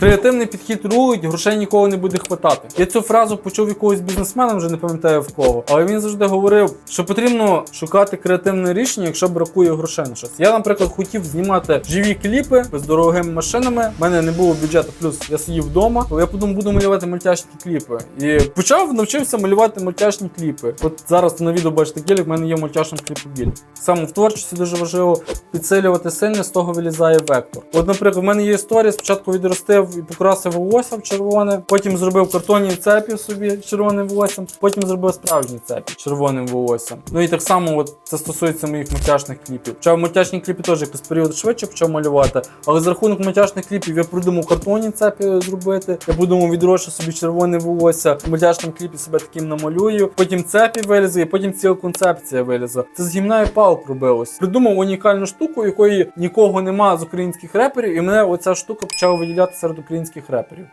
Креативний підхід рулить, грошей ніколи не буде хватати. Я цю фразу почув якогось бізнесмена, вже не пам'ятаю в кого, але він завжди говорив, що потрібно шукати креативне рішення, якщо бракує грошей на щось. Я, наприклад, хотів знімати живі кліпи з дорогими машинами. У мене не було бюджету, плюс я сидів вдома. але Я подумав, буду малювати мультяшні кліпи. І почав навчився малювати мультяшні кліпи. От зараз на відео бачите гелік, в мене є мультяшний кліп гелік. Саме в творчості дуже важливо підсилювати сильне, з того вилізає вектор. От, наприклад, в мене є історія, спочатку відростив і покрасив волосся в червоне, потім зробив картонні цепі собі червоним волоссям, потім зробив справжні цепі червоним волоссям. Ну і так само от, це стосується моїх мультяшних кліпів. Почав мультяшні кліпи теж якийсь період швидше почав малювати, але за рахунок мультяшних кліпів я придумав картонні цепі зробити. Я подумав відрощу собі червоне волосся, в мультяшному кліпі себе таким намалюю. Потім цепі вилізе, і потім ціла концепція вилізе. Це з гімна і палок робилось. Придумав унікальну штуку, якої нікого нема з українських реперів, і мене оця штука почала виділяти серед українських реперів.